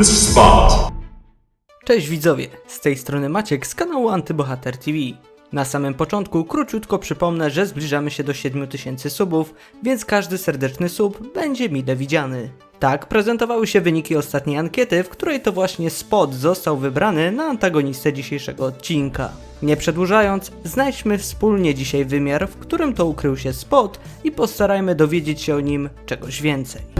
this is Spot. Cześć widzowie, z tej strony Maciek z kanału Antybohater TV. Na samym początku króciutko przypomnę, że zbliżamy się do 7000 subów, więc każdy serdeczny sub będzie mile widziany. Tak prezentowały się wyniki ostatniej ankiety, w której to właśnie Spot został wybrany na antagonistę dzisiejszego odcinka. Nie przedłużając, znajdźmy wspólnie dzisiaj wymiar, w którym to ukrył się Spot i postarajmy dowiedzieć się o nim czegoś więcej.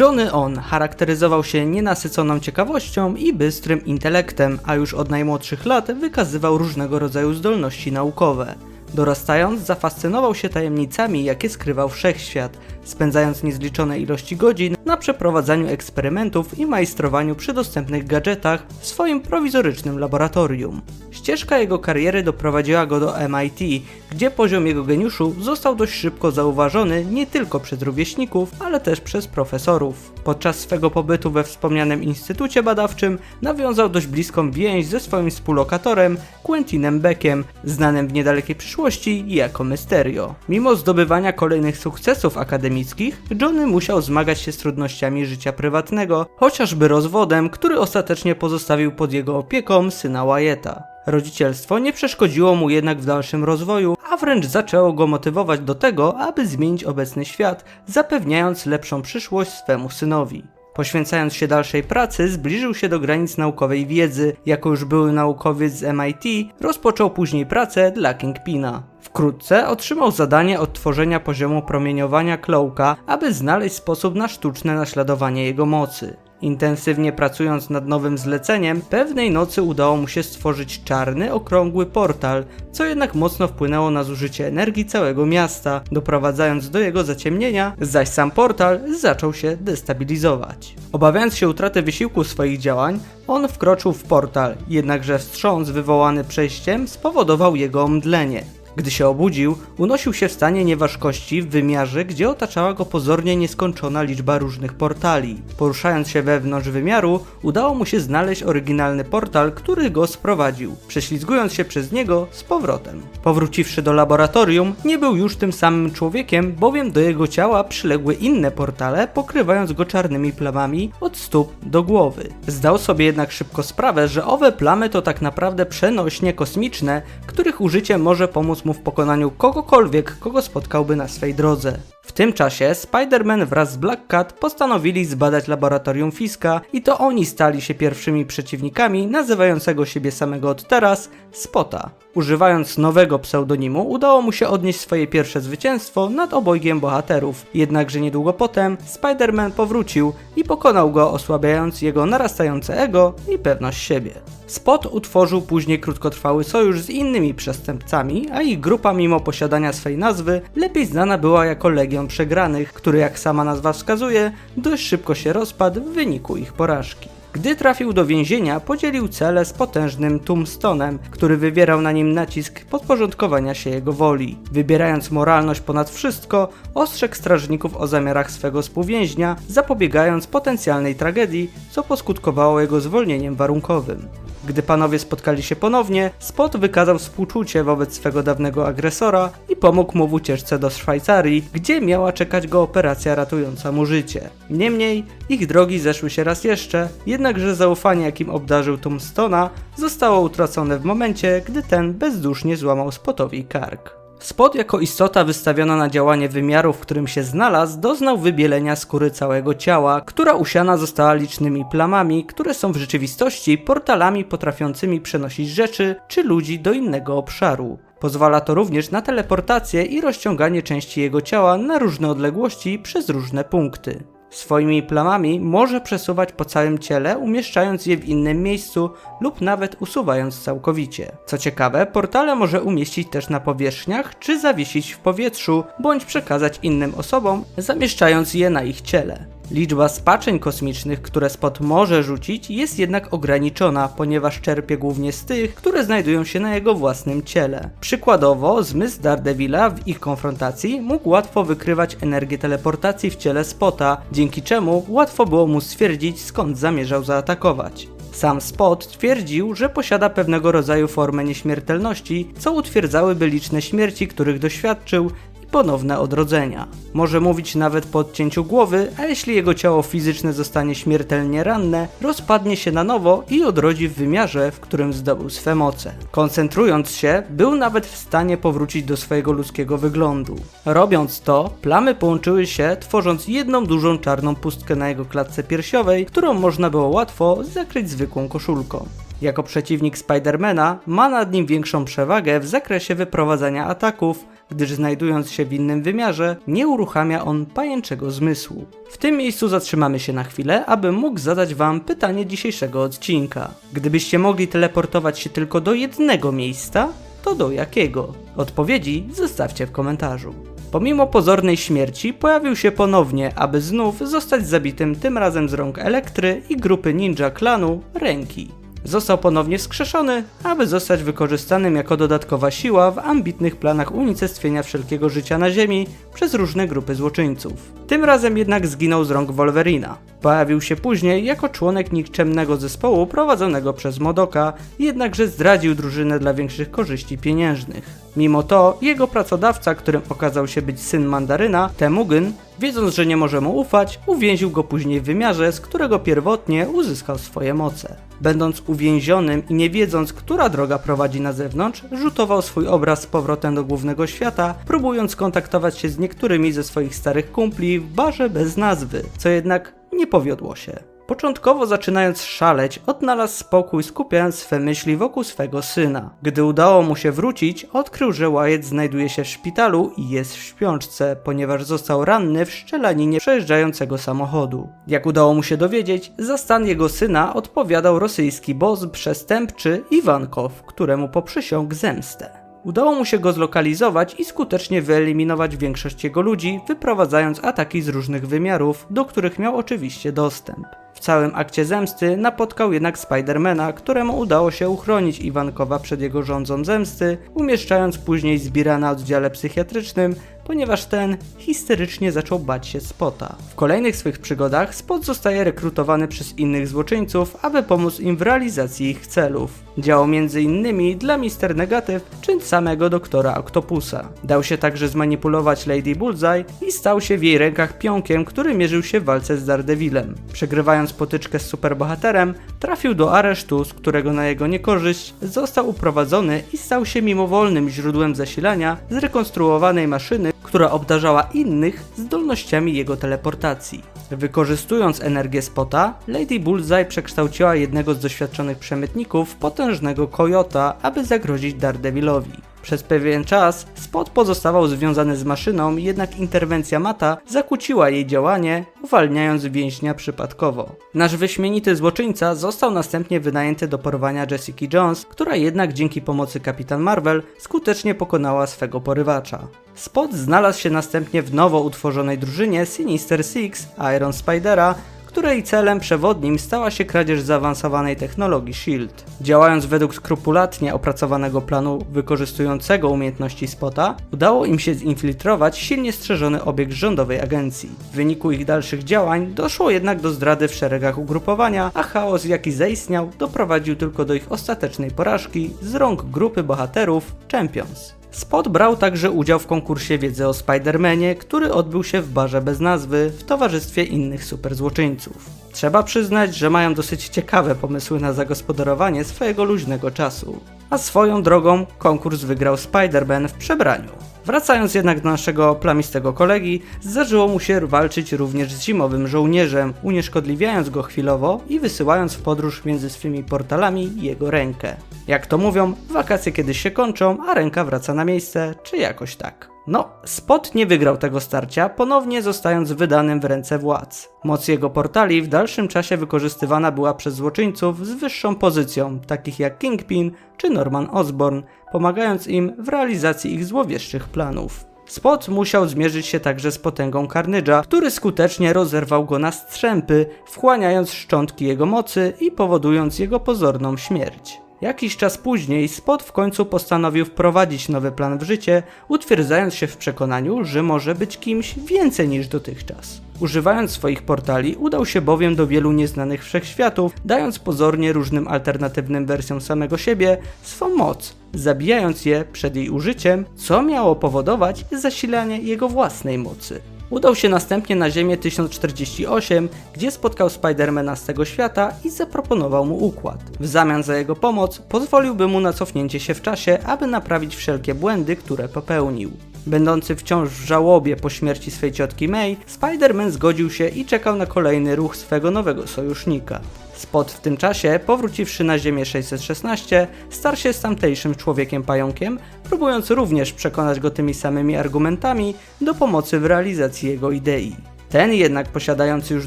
Johnny On charakteryzował się nienasyconą ciekawością i bystrym intelektem, a już od najmłodszych lat wykazywał różnego rodzaju zdolności naukowe. Dorastając, zafascynował się tajemnicami, jakie skrywał wszechświat, spędzając niezliczone ilości godzin na przeprowadzaniu eksperymentów i majstrowaniu przy dostępnych gadżetach w swoim prowizorycznym laboratorium. Ścieżka jego kariery doprowadziła go do MIT, gdzie poziom jego geniuszu został dość szybko zauważony nie tylko przez rówieśników, ale też przez profesorów. Podczas swego pobytu we wspomnianym instytucie badawczym nawiązał dość bliską więź ze swoim współlokatorem Quentinem Beckiem, znanym w niedalekiej przyszłości jako Mysterio. Mimo zdobywania kolejnych sukcesów akademickich, Johnny musiał zmagać się z trudnościami życia prywatnego, chociażby rozwodem, który ostatecznie pozostawił pod jego opieką syna Wyetta. Rodzicielstwo nie przeszkodziło mu jednak w dalszym rozwoju, a wręcz zaczęło go motywować do tego, aby zmienić obecny świat, zapewniając lepszą przyszłość swemu synowi. Poświęcając się dalszej pracy, zbliżył się do granic naukowej wiedzy. Jako już były naukowiec z MIT, rozpoczął później pracę dla Kingpina. Wkrótce otrzymał zadanie odtworzenia poziomu promieniowania Cloaka, aby znaleźć sposób na sztuczne naśladowanie jego mocy. Intensywnie pracując nad nowym zleceniem, pewnej nocy udało mu się stworzyć czarny, okrągły portal, co jednak mocno wpłynęło na zużycie energii całego miasta, doprowadzając do jego zaciemnienia, zaś sam portal zaczął się destabilizować. Obawiając się utraty wysiłku swoich działań, on wkroczył w portal, jednakże wstrząs wywołany przejściem spowodował jego omdlenie. Gdy się obudził, unosił się w stanie nieważkości w wymiarze, gdzie otaczała go pozornie nieskończona liczba różnych portali. Poruszając się wewnątrz wymiaru, udało mu się znaleźć oryginalny portal, który go sprowadził, prześlizgując się przez niego z powrotem. Powróciwszy do laboratorium, nie był już tym samym człowiekiem, bowiem do jego ciała przyległy inne portale, pokrywając go czarnymi plamami od stóp do głowy. Zdał sobie jednak szybko sprawę, że owe plamy to tak naprawdę przenośnie kosmiczne, których użycie może pomóc mu w pokonaniu kogokolwiek, kogo spotkałby na swej drodze. W tym czasie Spider-Man wraz z Black Cat postanowili zbadać laboratorium Fiska i to oni stali się pierwszymi przeciwnikami nazywającego siebie samego od teraz Spota. Używając nowego pseudonimu udało mu się odnieść swoje pierwsze zwycięstwo nad obojgiem bohaterów, jednakże niedługo potem Spider-Man powrócił i pokonał go osłabiając jego narastające ego i pewność siebie. Spot utworzył później krótkotrwały sojusz z innymi przestępcami, a ich grupa mimo posiadania swej nazwy lepiej znana była jako Legion Przegranych, który jak sama nazwa wskazuje, dość szybko się rozpadł w wyniku ich porażki. Gdy trafił do więzienia, podzielił cele z potężnym Tombstone'em, który wywierał na nim nacisk podporządkowania się jego woli. Wybierając moralność ponad wszystko, ostrzegł strażników o zamiarach swego współwięźnia, zapobiegając potencjalnej tragedii, co poskutkowało jego zwolnieniem warunkowym. Gdy panowie spotkali się ponownie, Spot wykazał współczucie wobec swego dawnego agresora i pomógł mu w ucieczce do Szwajcarii, gdzie miała czekać go operacja ratująca mu życie. Niemniej, ich drogi zeszły się raz jeszcze, jednakże zaufanie jakim obdarzył Tombstona zostało utracone w momencie, gdy ten bezdusznie złamał Spotowi kark. Spot jako istota wystawiona na działanie wymiaru, w którym się znalazł, doznał wybielenia skóry całego ciała, która usiana została licznymi plamami, które są w rzeczywistości portalami potrafiącymi przenosić rzeczy czy ludzi do innego obszaru. Pozwala to również na teleportację i rozciąganie części jego ciała na różne odległości przez różne punkty. Swoimi plamami może przesuwać po całym ciele, umieszczając je w innym miejscu lub nawet usuwając całkowicie. Co ciekawe, portale może umieścić też na powierzchniach czy zawiesić w powietrzu, bądź przekazać innym osobom, zamieszczając je na ich ciele. Liczba spaczeń kosmicznych, które Spot może rzucić, jest jednak ograniczona, ponieważ czerpie głównie z tych, które znajdują się na jego własnym ciele. Przykładowo, zmysł Daredevila w ich konfrontacji mógł łatwo wykrywać energię teleportacji w ciele Spota, dzięki czemu łatwo było mu stwierdzić skąd zamierzał zaatakować. Sam Spot twierdził, że posiada pewnego rodzaju formę nieśmiertelności, co utwierdzałyby liczne śmierci, których doświadczył ponowne odrodzenia. Może mówić nawet po odcięciu głowy, a jeśli jego ciało fizyczne zostanie śmiertelnie ranne, rozpadnie się na nowo i odrodzi w wymiarze, w którym zdobył swe moce. Koncentrując się, był nawet w stanie powrócić do swojego ludzkiego wyglądu. Robiąc to, plamy połączyły się, tworząc jedną dużą czarną pustkę na jego klatce piersiowej, którą można było łatwo zakryć zwykłą koszulką. Jako przeciwnik Spidermana ma nad nim większą przewagę w zakresie wyprowadzania ataków, gdyż znajdując się w innym wymiarze, nie uruchamia on pajęczego zmysłu. W tym miejscu zatrzymamy się na chwilę, aby mógł zadać Wam pytanie dzisiejszego odcinka. Gdybyście mogli teleportować się tylko do jednego miejsca, to do jakiego? Odpowiedzi zostawcie w komentarzu. Pomimo pozornej śmierci pojawił się ponownie, aby znów zostać zabitym tym razem z rąk Elektry i grupy ninja klanu Ręki. Został ponownie wskrzeszony, aby zostać wykorzystanym jako dodatkowa siła w ambitnych planach unicestwienia wszelkiego życia na Ziemi przez różne grupy złoczyńców. Tym razem jednak zginął z rąk Wolverina. Pojawił się później jako członek nikczemnego zespołu prowadzonego przez Modoka, jednakże zdradził drużynę dla większych korzyści pieniężnych. Mimo to, jego pracodawca, którym okazał się być syn Mandaryna, Temugyn, wiedząc, że nie może mu ufać, uwięził go później w wymiarze, z którego pierwotnie uzyskał swoje moce. Będąc uwięzionym i nie wiedząc, która droga prowadzi na zewnątrz, rzutował swój obraz z powrotem do głównego świata, próbując kontaktować się z niektórymi ze swoich starych kumpli w barze bez nazwy, co jednak nie powiodło się. Początkowo zaczynając szaleć, odnalazł spokój, skupiając swe myśli wokół swego syna. Gdy udało mu się wrócić, odkrył, że Wyatt znajduje się w szpitalu i jest w śpiączce, ponieważ został ranny w szczelaninie przejeżdżającego samochodu. Jak udało mu się dowiedzieć, za stan jego syna odpowiadał rosyjski boss przestępczy Iwankow, któremu poprzysiągł zemstę. Udało mu się go zlokalizować i skutecznie wyeliminować większość jego ludzi, wyprowadzając ataki z różnych wymiarów, do których miał oczywiście dostęp. Całym akcie zemsty napotkał jednak Spidermana, któremu udało się uchronić Iwankowa przed jego rządzą zemsty, umieszczając później Zbira na oddziale psychiatrycznym, ponieważ ten histerycznie zaczął bać się Spota. W kolejnych swych przygodach Spot zostaje rekrutowany przez innych złoczyńców, aby pomóc im w realizacji ich celów. Działał m.in. dla Mister Negatyw czy samego doktora Octopusa. Dał się także zmanipulować Lady Bullseye i stał się w jej rękach pionkiem, który mierzył się w walce z Daredevilem. Przegrywając potyczkę z superbohaterem, trafił do aresztu, z którego na jego niekorzyść został uprowadzony i stał się mimowolnym źródłem zasilania zrekonstruowanej maszyny, która obdarzała innych zdolnościami jego teleportacji. Wykorzystując energię Spota, Lady Bullseye przekształciła jednego z doświadczonych przemytników w potężnego kojota, aby zagrozić Daredevilowi. Przez pewien czas Spot pozostawał związany z maszyną, jednak interwencja Mata zakłóciła jej działanie, uwalniając więźnia przypadkowo. Nasz wyśmienity złoczyńca został następnie wynajęty do porwania Jessica Jones, która jednak dzięki pomocy Kapitan Marvel skutecznie pokonała swego porywacza. Spot znalazł się następnie w nowo utworzonej drużynie Sinister Six Iron Spidera, której celem przewodnim stała się kradzież zaawansowanej technologii SHIELD. Działając według skrupulatnie opracowanego planu wykorzystującego umiejętności Spota, udało im się zinfiltrować silnie strzeżony obiekt rządowej agencji. W wyniku ich dalszych działań doszło jednak do zdrady w szeregach ugrupowania, a chaos jaki zaistniał doprowadził tylko do ich ostatecznej porażki z rąk grupy bohaterów Champions. Spot brał także udział w konkursie wiedzy o Spider-Manie, który odbył się w barze bez nazwy w towarzystwie innych superzłoczyńców. Trzeba przyznać, że mają dosyć ciekawe pomysły na zagospodarowanie swojego luźnego czasu. A swoją drogą konkurs wygrał Spider-Man w przebraniu. Wracając jednak do naszego plamistego kolegi, zdarzyło mu się walczyć również z zimowym żołnierzem, unieszkodliwiając go chwilowo i wysyłając w podróż między swymi portalami jego rękę. Jak to mówią, wakacje kiedyś się kończą, a ręka wraca na miejsce, czy jakoś tak. No, Spot nie wygrał tego starcia, ponownie zostając wydanym w ręce władz. Moc jego portali w dalszym czasie wykorzystywana była przez złoczyńców z wyższą pozycją, takich jak Kingpin czy Norman Osborn, pomagając im w realizacji ich złowieszczych planów. Spot musiał zmierzyć się także z potęgą Carnage'a, który skutecznie rozerwał go na strzępy, wchłaniając szczątki jego mocy i powodując jego pozorną śmierć. Jakiś czas później Spot w końcu postanowił wprowadzić nowy plan w życie, utwierdzając się w przekonaniu, że może być kimś więcej niż dotychczas. Używając swoich portali, udał się bowiem do wielu nieznanych wszechświatów, dając pozornie różnym alternatywnym wersjom samego siebie swą moc, zabijając je przed jej użyciem, co miało powodować zasilanie jego własnej mocy. Udał się następnie na Ziemię 1048, gdzie spotkał Spidermana z tego świata i zaproponował mu układ. W zamian za jego pomoc pozwoliłby mu na cofnięcie się w czasie, aby naprawić wszelkie błędy, które popełnił. Będący wciąż w żałobie po śmierci swej ciotki May, Spider-Man zgodził się i czekał na kolejny ruch swego nowego sojusznika. Spot w tym czasie, powróciwszy na Ziemię 616, starł się z tamtejszym człowiekiem pająkiem, próbując również przekonać go tymi samymi argumentami do pomocy w realizacji jego idei. Ten jednak, posiadający już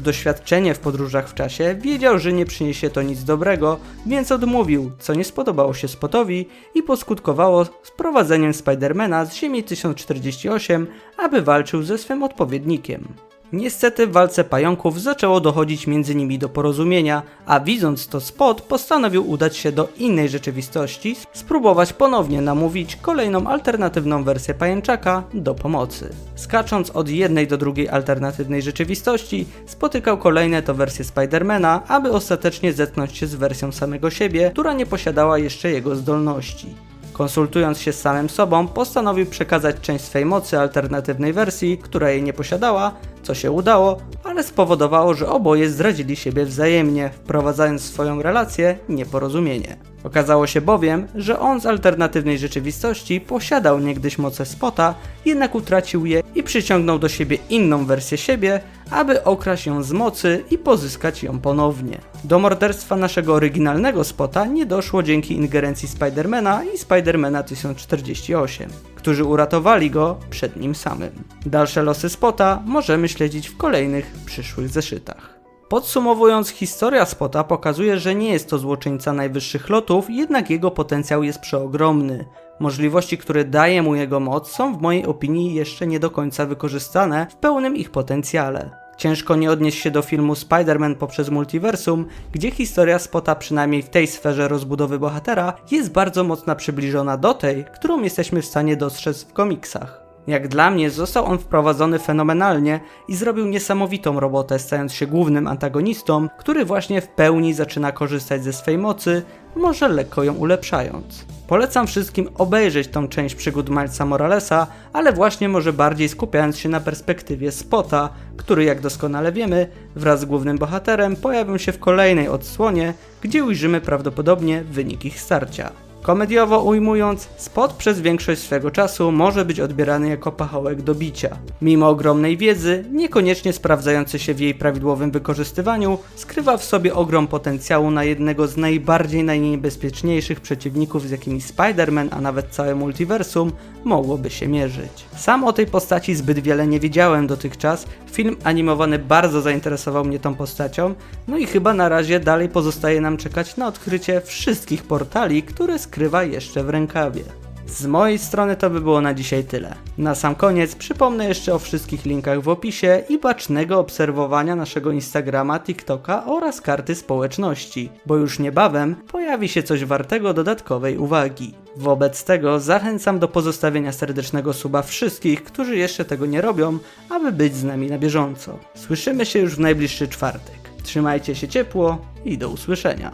doświadczenie w podróżach w czasie, wiedział, że nie przyniesie to nic dobrego, więc odmówił, co nie spodobało się Spotowi i poskutkowało sprowadzeniem Spidermana z Ziemi 1048, aby walczył ze swym odpowiednikiem. Niestety w walce pająków zaczęło dochodzić między nimi do porozumienia, a widząc to Spot postanowił udać się do innej rzeczywistości, spróbować ponownie namówić kolejną alternatywną wersję pajęczaka do pomocy. Skacząc od jednej do drugiej alternatywnej rzeczywistości, spotykał kolejne to wersje Spidermana, aby ostatecznie zetknąć się z wersją samego siebie, która nie posiadała jeszcze jego zdolności. Konsultując się z samym sobą, postanowił przekazać część swej mocy alternatywnej wersji, która jej nie posiadała, co się udało, ale spowodowało, że oboje zdradzili siebie wzajemnie, wprowadzając w swoją relację nieporozumienie. Okazało się bowiem, że on z alternatywnej rzeczywistości posiadał niegdyś moce Spota, jednak utracił je i przyciągnął do siebie inną wersję siebie, aby okraść ją z mocy i pozyskać ją ponownie. Do morderstwa naszego oryginalnego Spota nie doszło dzięki ingerencji Spidermana i Spidermana 1048, którzy uratowali go przed nim samym. Dalsze losy Spota możemy śledzić w kolejnych przyszłych zeszytach. Podsumowując, historia Spota pokazuje, że nie jest to złoczyńca najwyższych lotów, jednak jego potencjał jest przeogromny. Możliwości, które daje mu jego moc, są w mojej opinii jeszcze nie do końca wykorzystane w pełnym ich potencjale. Ciężko nie odnieść się do filmu Spider-Man poprzez multiversum, gdzie historia Spota, przynajmniej w tej sferze rozbudowy bohatera, jest bardzo mocno przybliżona do tej, którą jesteśmy w stanie dostrzec w komiksach. Jak dla mnie został on wprowadzony fenomenalnie i zrobił niesamowitą robotę, stając się głównym antagonistą, który właśnie w pełni zaczyna korzystać ze swej mocy, może lekko ją ulepszając. Polecam wszystkim obejrzeć tą część przygód Milesa Moralesa, ale właśnie może bardziej skupiając się na perspektywie Spota, który jak doskonale wiemy, wraz z głównym bohaterem pojawią się w kolejnej odsłonie, gdzie ujrzymy prawdopodobnie wynik ich starcia. Komediowo ujmując, Spot przez większość swego czasu może być odbierany jako pachołek do bicia. Mimo ogromnej wiedzy, niekoniecznie sprawdzający się w jej prawidłowym wykorzystywaniu, skrywa w sobie ogrom potencjału na jednego z najbardziej najniebezpieczniejszych przeciwników, z jakimi Spider-Man, a nawet całe multiversum mogłoby się mierzyć. Sam o tej postaci zbyt wiele nie wiedziałem dotychczas, film animowany bardzo zainteresował mnie tą postacią, no i chyba na razie dalej pozostaje nam czekać na odkrycie wszystkich portali, które skrywa jeszcze w rękawie. Z mojej strony to by było na dzisiaj tyle. Na sam koniec przypomnę jeszcze o wszystkich linkach w opisie i bacznego obserwowania naszego Instagrama, TikToka oraz karty społeczności, bo już niebawem pojawi się coś wartego dodatkowej uwagi. Wobec tego zachęcam do pozostawienia serdecznego suba wszystkich, którzy jeszcze tego nie robią, aby być z nami na bieżąco. Słyszymy się już w najbliższy czwartek. Trzymajcie się ciepło i do usłyszenia.